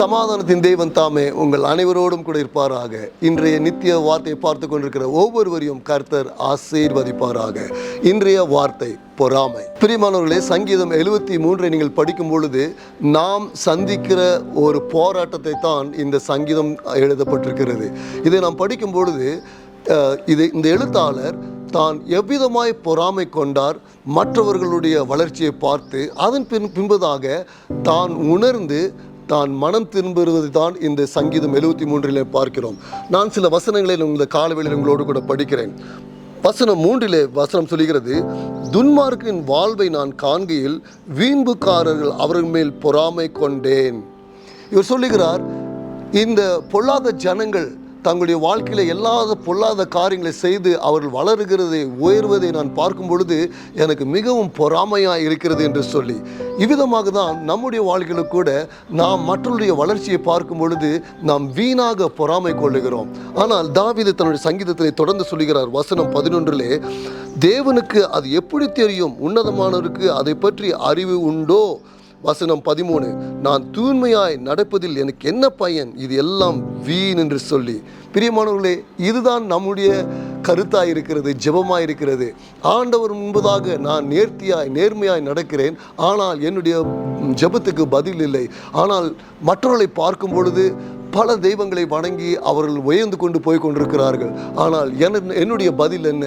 சமாதானத்தின் தெய்வம் தாமே உங்கள் அனைவரோடும் கூட இருப்பாராக. இன்றைய நித்திய வார்த்தையை பார்த்து கொண்டிருக்கிற ஒவ்வொருவரையும் கர்த்தர் ஆசீர்வதிப்பாராக. இன்றைய வார்த்தை பொறாமை. பிரியமானவர்களே சங்கீதம் எழுபத்தி மூன்றை நீங்கள் படிக்கும் பொழுது நாம் சந்திக்கிற ஒரு போராட்டத்தை தான் இந்த சங்கீதம் எழுதப்பட்டிருக்கிறது. இதை நாம் படிக்கும் பொழுது இது இந்த எழுத்தாளர் தான் எவ்விதமாய் பொறாமை கொண்டார் மற்றவர்களுடைய வளர்ச்சியை பார்த்து அதன் பின் பின்பதாக தான் உணர்ந்து தான் மனம் திரும்புவது தான் இந்த சங்கீதம் எழுபத்தி மூன்றிலே பார்க்கிறோம். நான் சில வசனங்களை இந்த காலவெளியில் உங்களோடு கூட படிக்கிறேன். வசனம் மூன்றிலே வசனம் சொல்கிறது துன்மார்க்கின் வாழ்வை நான் காண்கையில் வீண்புக்காரர்கள் அவர்கள் மேல் பொறாமை கொண்டேன். இவர் சொல்லுகிறார் இந்த பொல்லாத ஜனங்கள் தங்களுடைய வாழ்க்கையில் எல்லாத பொல்லாத காரியங்களை செய்து அவர்கள் வளருகிறதை உயர்வதை நான் பார்க்கும் பொழுது எனக்கு மிகவும் பொறாமையாக இருக்கிறது என்று சொல்லி. இவ்விதமாக தான் நம்முடைய வாழ்க்கையில் கூட நாம் மற்றவருடைய வளர்ச்சியை பார்க்கும் பொழுது நாம் வீணாக பொறாமை கொள்ளுகிறோம். ஆனால் தாவித தன்னுடைய சங்கீதத்திலே தொடர்ந்து சொல்லுகிறார் வசனம் பதினொன்றிலே தேவனுக்கு அது எப்படி தெரியும்? உன்னதமானவருக்கு அதை பற்றி அறிவு உண்டோ? வசனம் பதிமூணு நான் தூய்மையாய் நடப்பதில் எனக்கு என்ன பயன்? இது எல்லாம் வீண் என்று சொல்லி. பிரியமானவர்களே இதுதான் நம்முடைய கருத்தாய் இருக்கிறது ஜெபமாய் இருக்கிறது. ஆண்டவர் முன்பதாக நான் நேர்த்தியாய் நேர்மையாய் நடக்கிறேன். ஆனால் என்னுடைய ஜெபத்துக்கு பதில் இல்லை. ஆனால் மற்றவர்களை பார்க்கும் பொழுது பல தெய்வங்களை வணங்கி அவர்கள் உயர்ந்து கொண்டு போய் கொண்டிருக்கிறார்கள். ஆனால் என்னுடைய பதில் என்ன?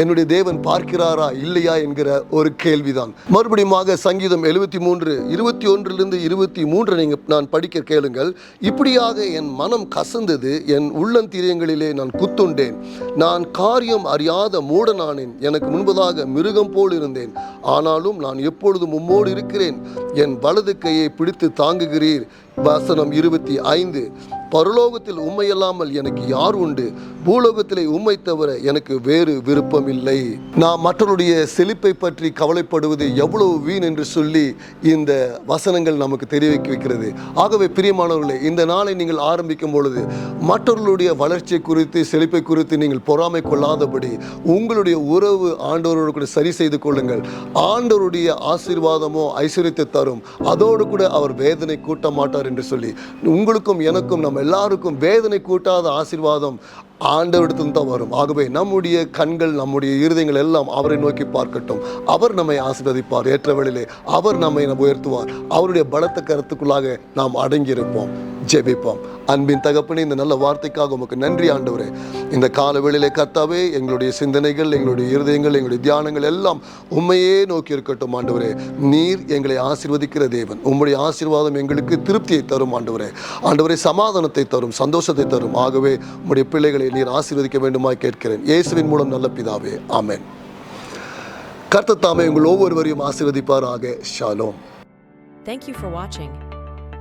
என்னுடைய தேவன் பார்க்கிறாரா இல்லையா என்கிற ஒரு கேள்விதான். மறுபடியுமாக சங்கீதம் எழுபத்தி மூன்று இருபத்தி ஒன்றிலிருந்து இருபத்தி மூன்று நீங்கள் நான் படிக்க கேளுங்கள். இப்படியாக என் மனம் கசந்தது என் உள்ளந்தீரியங்களிலே நான் குத்துண்டேன். நான் காரியம் அறியாத மூடனானேன் எனக்கு முன்பதாக மிருகம் போல் இருந்தேன். ஆனாலும் நான் எப்பொழுதும் உம்மோடு இருக்கிறேன். என் வலது கையை பிடித்து தாங்குகிறீர். வசனம் இருபத்தி ஐந்து. பரலோகத்தில் உண்மையல்லாமல் எனக்கு யார் உண்டு? பூலோகத்திலே உண்மை தவிர எனக்கு வேறு விருப்பம் இல்லை நாம் மற்றவருடைய செழிப்பை பற்றி கவலைப்படுவது எவ்வளவு வீண் என்று சொல்லி இந்த வசனங்கள் நமக்கு தெரிவிக்க வைக்கிறது ஆகவே பிரியமானவர்களே இந்த நாளை நீங்கள் ஆரம்பிக்கும் பொழுது மற்றவர்களுடைய வளர்ச்சியை குறித்து செழிப்பை குறித்து நீங்கள் பொறாமை கொள்ளாதபடி உங்களுடைய உறவு ஆண்டவரோடு கூட சரி செய்து கொள்ளுங்கள். ஆண்டவருடைய ஆசீர்வாதமோ ஐஸ்வர்யத்தை தரும். அதோடு கூட அவர் வேதனை கூட்ட மாட்டார் என்று சொல்லி உங்களுக்கும் எனக்கும் நம்ம எல்லாருக்கும் வேதனை கூட்டாத ஆசீர்வாதம் ஆண்டவரிடத்தில் தான் வரும். ஆகவே நம்முடைய கண்கள் நம்முடைய இருதயங்கள் எல்லாம் அவரை நோக்கி பார்க்கட்டும். அவர் நம்மை ஆசீர்வதிப்பார். ஏற்ற வழியிலே அவர் நம்மை உயர்த்துவார். அவருடைய பலத்த கருத்துக்குள்ளாக நாம் அடங்கியிருப்போம். ஜெபிப்போம். அன்பின் தகப்பனே இந்த நல்ல வார்த்தைக்காக உமக்கு நன்றி ஆண்டவரே. இந்த கால வேளையிலே கர்த்தாவே எங்களுடைய சிந்தனைகள் எங்களுடைய இருதயங்கள் எங்களுடைய தியானங்கள் எல்லாம் உண்மையே நோக்கி இருக்கட்டும் ஆண்டவரே. நீர் எங்களை ஆசீர்வதிக்கிற தேவன். உம்முடைய ஆசீர்வாதம் எங்களுக்கு திருப்தியை தரும் ஆண்டவரே. ஆண்டவரே சமாதானத்தை தரும் சந்தோஷத்தை தரும். ஆகவே உம்முடைய பிள்ளைகளை நீர் ஆசீர்வதிக்க வேண்டுமாய் கேட்கிறேன். இயேசுவின் மூலம் நல்ல பிதாவே ஆமேன். கர்த்தத்தாமே உங்கள் ஒவ்வொருவரையும் ஆசீர்வதிப்பாராக. Shalom. Thank you for watching.